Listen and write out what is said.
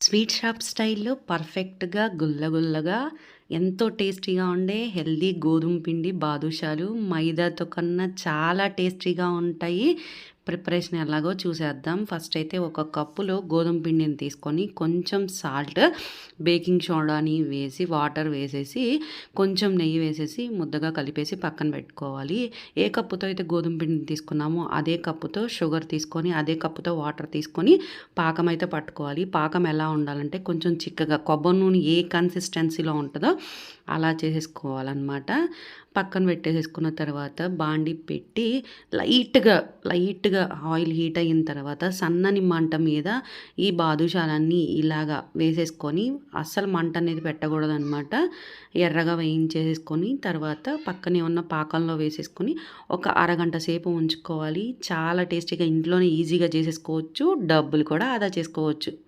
Sweet shop స్టైల్‌లో పర్ఫెక్ట్‌గా గుల్లగుల్లగా ఎంతో టేస్టీగా ఉండే హెల్దీ గోధుమ పిండి బాదుషాలు మైదాతో కన్నా చాలా టేస్టీగా ఉంటాయి. ప్రిపరేషన్ ఎలాగో చూసేద్దాం. ఫస్ట్ అయితే ఒక కప్పులో గోధుమ పిండిని తీసుకొని కొంచెం సాల్ట్, బేకింగ్ సోడాని వేసి వాటర్ వేసేసి కొంచెం నెయ్యి వేసేసి ముద్దగా కలిపేసి పక్కన పెట్టుకోవాలి. ఏ కప్పుతో అయితే గోధుమ పిండిని తీసుకున్నామో అదే కప్పుతో షుగర్ తీసుకొని అదే కప్పుతో వాటర్ తీసుకొని పాకం అయితే పట్టుకోవాలి. పాకం ఎలా ఉండాలంటే కొంచెం చిక్కగా కొబ్బరి నూనె ఏ కన్సిస్టెన్సీలో ఉంటుందో అలా చేసేసుకోవాలనమాట. పక్కన పెట్టేసేసుకున్న తర్వాత బాండీ పెట్టి లైట్‌గా, లైట్‌గా ఆయిల్ హీట్ అయిన తర్వాత సన్నని మంట మీద ఈ బాదుషాలన్నీ ఇలాగా వేసేసుకొని అస్సలు మంట అనేది పెట్టకూడదనమాట. ఎర్రగా వేయించేసేసుకొని తర్వాత పక్కనే ఉన్న పాకంలో వేసేసుకొని ఒక అరగంట సేపు ఉంచుకోవాలి. చాలా టేస్టీగా ఇంట్లోనే ఈజీగా చేసేసుకోవచ్చు. డబ్బులు కూడా ఆదా చేసుకోవచ్చు.